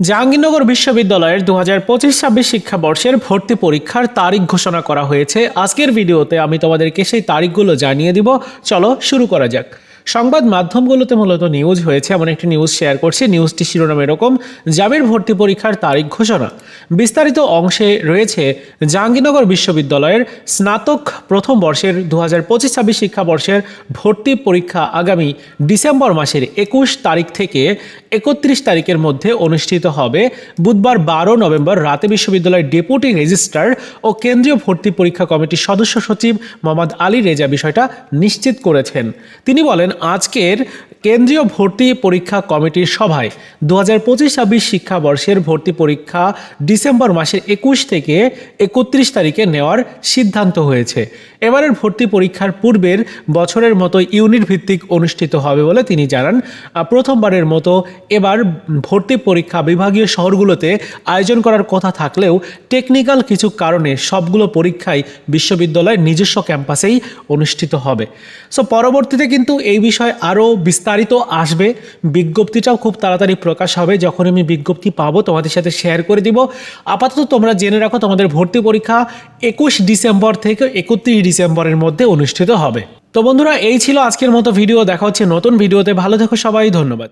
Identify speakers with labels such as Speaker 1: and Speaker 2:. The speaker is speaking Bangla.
Speaker 1: জাহাঙ্গীরনগর বিশ্ববিদ্যালয়ের দু হাজার পঁচিশ ছাব্বিশ শিক্ষাবর্ষের ভর্তি পরীক্ষার তারিখ ঘোষণা করা হয়েছে। আজকের ভিডিওতে আমি তোমাদেরকে সেই তারিখগুলো জানিয়ে দিব। চলো শুরু করা যাক। সংবাদ মাধ্যমগুলোতে মূলত নিউজ হয়েছে, এমন একটি নিউজ শেয়ার করছি। নিউজটি শিরোনাম এরকম, জামির ভর্তি পরীক্ষার তারিখ ঘোষণা। বিস্তারিত অংশে রয়েছে জাহাঙ্গীরনগর বিশ্ববিদ্যালয়ের স্নাতক প্রথম বর্ষের দু হাজার পঁচিশ ছাব্বিশ শিক্ষাবর্ষের ভর্তি পরীক্ষা আগামী ডিসেম্বর মাসের একুশ তারিখ থেকে একত্রিশ তারিখের মধ্যে অনুষ্ঠিত হবে। বুধবার বারো নভেম্বর রাতে বিশ্ববিদ্যালয়ের ডেপুটি রেজিস্ট্রার ও কেন্দ্রীয় ভর্তি পরীক্ষা কমিটির সদস্য সচিব মোহাম্মদ আলী রেজা বিষয়টা নিশ্চিত করেছেন। তিনি বলেন, আজকের কেন্দ্রীয় ভর্তি পরীক্ষা কমিটির সভায় দু হাজার পঁচিশ ছাব্বিশ শিক্ষাবর্ষের ভর্তি পরীক্ষা ডিসেম্বর মাসের একুশ থেকে একত্রিশ তারিখে নেওয়ার সিদ্ধান্ত হয়েছে। এবারের ভর্তি পরীক্ষার পূর্বের বছরের মতো ইউনিট ভিত্তিক অনুষ্ঠিত হবে বলে তিনি জানান। প্রথমবারের মতো এবার ভর্তি পরীক্ষা বিভাগীয় শহরগুলোতে আয়োজন করার কথা থাকলেও টেকনিক্যাল কিছু কারণে সবগুলো পরীক্ষাই বিশ্ববিদ্যালয়ের নিজস্ব ক্যাম্পাসেই অনুষ্ঠিত হবে। সো পরবর্তীতে কিন্তু এই বিষয়ে আরও বিস্তারিত আসবে। বিজ্ঞপ্তিটাও খুব তাড়াতাড়ি প্রকাশ হবে। যখন আমি বিজ্ঞপ্তি পাবো, তোমাদের সাথে শেয়ার করে দিব। আপাতত তোমরা জেনে রাখো, তোমাদের ভর্তি পরীক্ষা একুশ ডিসেম্বর থেকে একত্রিশ ডিসেম্বরের মধ্যে অনুষ্ঠিত হবে। তো বন্ধুরা, এই ছিল আজকের মতো ভিডিও। দেখা হচ্ছে নতুন ভিডিওতে। ভালো থেকো সবাই। ধন্যবাদ।